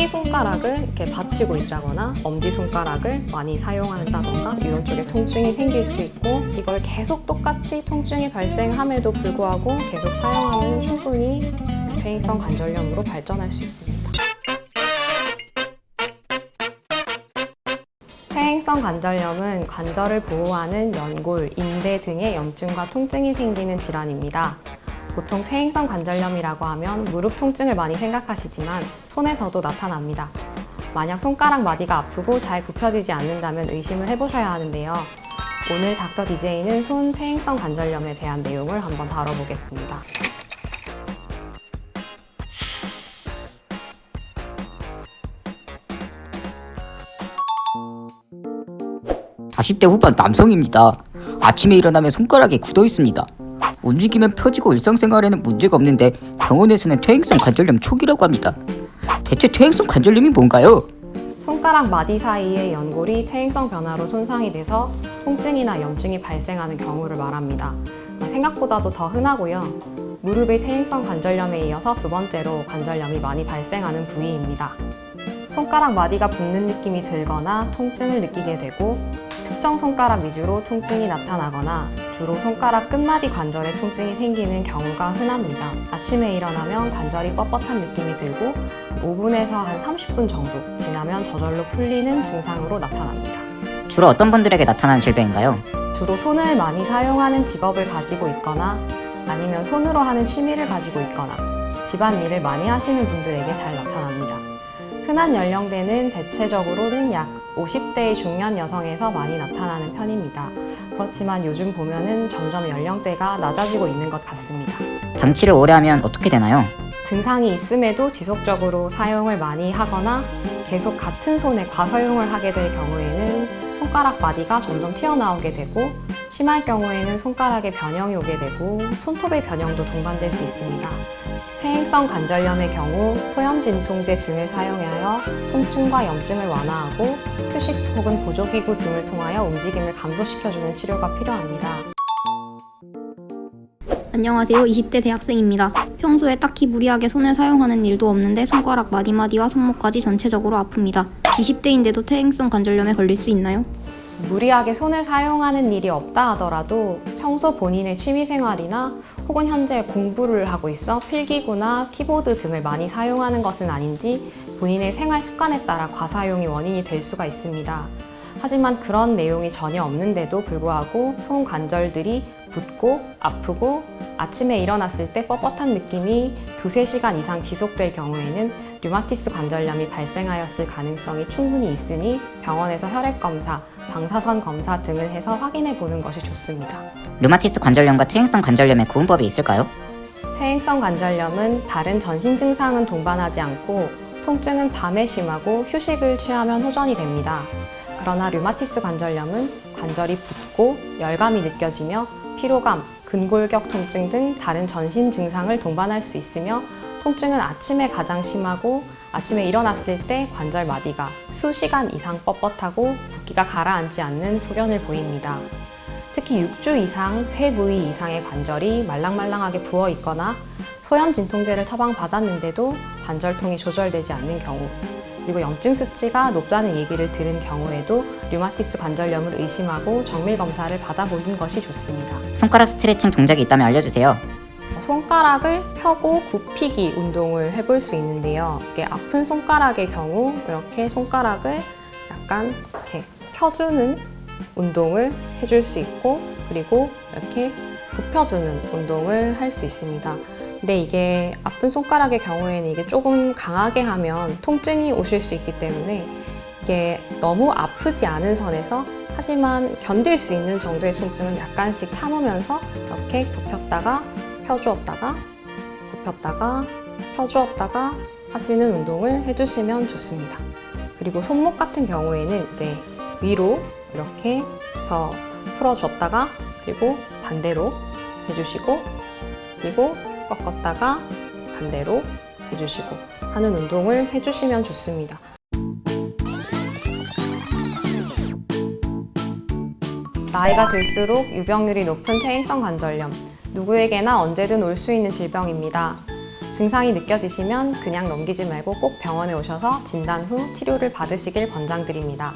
새끼손가락을 이렇게 받치고 있다거나 엄지손가락을 많이 사용한다던가 이런 쪽에 통증이 생길 수 있고 이걸 계속 똑같이 통증이 발생함에도 불구하고 계속 사용하면 충분히 퇴행성 관절염으로 발전할 수 있습니다. 퇴행성 관절염은 관절을 보호하는 연골, 인대 등의 염증과 통증이 생기는 질환입니다. 보통 퇴행성 관절염이라고 하면 무릎 통증을 많이 생각하시지만 손에서도 나타납니다. 만약 손가락 마디가 아프고 잘 굽혀지지 않는다면 의심을 해보셔야 하는데요. 오늘 닥터 DJ는 손 퇴행성 관절염에 대한 내용을 한번 다뤄보겠습니다. 40대 후반 남성입니다. 아침에 일어나면 손가락이 굳어 있습니다. 움직이면 펴지고 일상생활에는 문제가 없는데 병원에서는 퇴행성 관절염 초기라고 합니다. 대체 퇴행성 관절염이 뭔가요? 손가락 마디 사이의 연골이 퇴행성 변화로 손상이 돼서 통증이나 염증이 발생하는 경우를 말합니다. 생각보다도 더 흔하고요. 무릎의 퇴행성 관절염에 이어서 두 번째로 관절염이 많이 발생하는 부위입니다. 손가락 마디가 붓는 느낌이 들거나 통증을 느끼게 되고 특정 손가락 위주로 통증이 나타나거나 주로 손가락 끝마디 관절에 통증이 생기는 경우가 흔합니다. 아침에 일어나면 관절이 뻣뻣한 느낌이 들고 5분에서 한 30분 정도 지나면 저절로 풀리는 증상으로 나타납니다. 주로 어떤 분들에게 나타나는 질병인가요? 주로 손을 많이 사용하는 직업을 가지고 있거나 아니면 손으로 하는 취미를 가지고 있거나 집안 일을 많이 하시는 분들에게 잘 나타납니다. 흔한 연령대는 대체적으로는 약 50대의 중년 여성에서 많이 나타나는 편입니다. 그렇지만 요즘 보면은 점점 연령대가 낮아지고 있는 것 같습니다. 방치를 오래 하면 어떻게 되나요? 증상이 있음에도 지속적으로 사용을 많이 하거나 계속 같은 손에 과사용을 하게 될 경우에는 손가락 마디가 점점 튀어나오게 되고 심할 경우에는 손가락에 변형이 오게 되고 손톱의 변형도 동반될 수 있습니다. 퇴행성 관절염의 경우 소염 진통제 등을 사용하여 통증과 염증을 완화하고 휴식 혹은 보조기구 등을 통하여 움직임을 감소시켜주는 치료가 필요합니다. 안녕하세요. 20대 대학생입니다. 평소에 딱히 무리하게 손을 사용하는 일도 없는데 손가락 마디마디와 손목까지 전체적으로 아픕니다. 20대인데도 퇴행성 관절염에 걸릴 수 있나요? 무리하게 손을 사용하는 일이 없다 하더라도 평소 본인의 취미 생활이나 혹은 현재 공부를 하고 있어 필기구나 키보드 등을 많이 사용하는 것은 아닌지 본인의 생활 습관에 따라 과사용이 원인이 될 수가 있습니다. 하지만 그런 내용이 전혀 없는데도 불구하고 손 관절들이 붓고 아프고 아침에 일어났을 때 뻣뻣한 느낌이 두세 시간 이상 지속될 경우에는 류마티스 관절염이 발생하였을 가능성이 충분히 있으니 병원에서 혈액 검사, 방사선 검사 등을 해서 확인해 보는 것이 좋습니다. 류마티스 관절염과 퇴행성 관절염의 구분법이 있을까요? 퇴행성 관절염은 다른 전신 증상은 동반하지 않고 통증은 밤에 심하고 휴식을 취하면 호전이 됩니다. 그러나 류마티스 관절염은 관절이 붓고 열감이 느껴지며 피로감, 근골격 통증 등 다른 전신 증상을 동반할 수 있으며 통증은 아침에 가장 심하고 아침에 일어났을 때 관절 마디가 수시간 이상 뻣뻣하고 붓기가 가라앉지 않는 소견을 보입니다. 특히 6주 이상 세 부위 이상의 관절이 말랑말랑하게 부어 있거나 소염 진통제를 처방받았는데도 관절통이 조절되지 않는 경우 그리고 염증 수치가 높다는 얘기를 들은 경우에도 류마티스 관절염을 의심하고 정밀 검사를 받아보는 것이 좋습니다. 손가락 스트레칭 동작이 있다면 알려주세요. 손가락을 펴고 굽히기 운동을 해볼 수 있는데요. 이게 아픈 손가락의 경우 이렇게 손가락을 약간 이렇게 펴주는 운동을 해줄 수 있고 그리고 이렇게 굽혀주는 운동을 할 수 있습니다. 근데 이게 아픈 손가락의 경우에는 이게 조금 강하게 하면 통증이 오실 수 있기 때문에 이게 너무 아프지 않은 선에서 하지만 견딜 수 있는 정도의 통증은 약간씩 참으면서 이렇게 굽혔다가 펴주었다가 굽혔다가 펴주었다가 하시는 운동을 해주시면 좋습니다. 그리고 손목 같은 경우에는 이제 위로 이렇게 해서 풀어줬다가 그리고 반대로 해주시고 그리고 꺾었다가 반대로 해주시고 하는 운동을 해주시면 좋습니다. 나이가 들수록 유병률이 높은 퇴행성 관절염. 누구에게나 언제든 올 수 있는 질병입니다. 증상이 느껴지시면 그냥 넘기지 말고 꼭 병원에 오셔서 진단 후 치료를 받으시길 권장드립니다.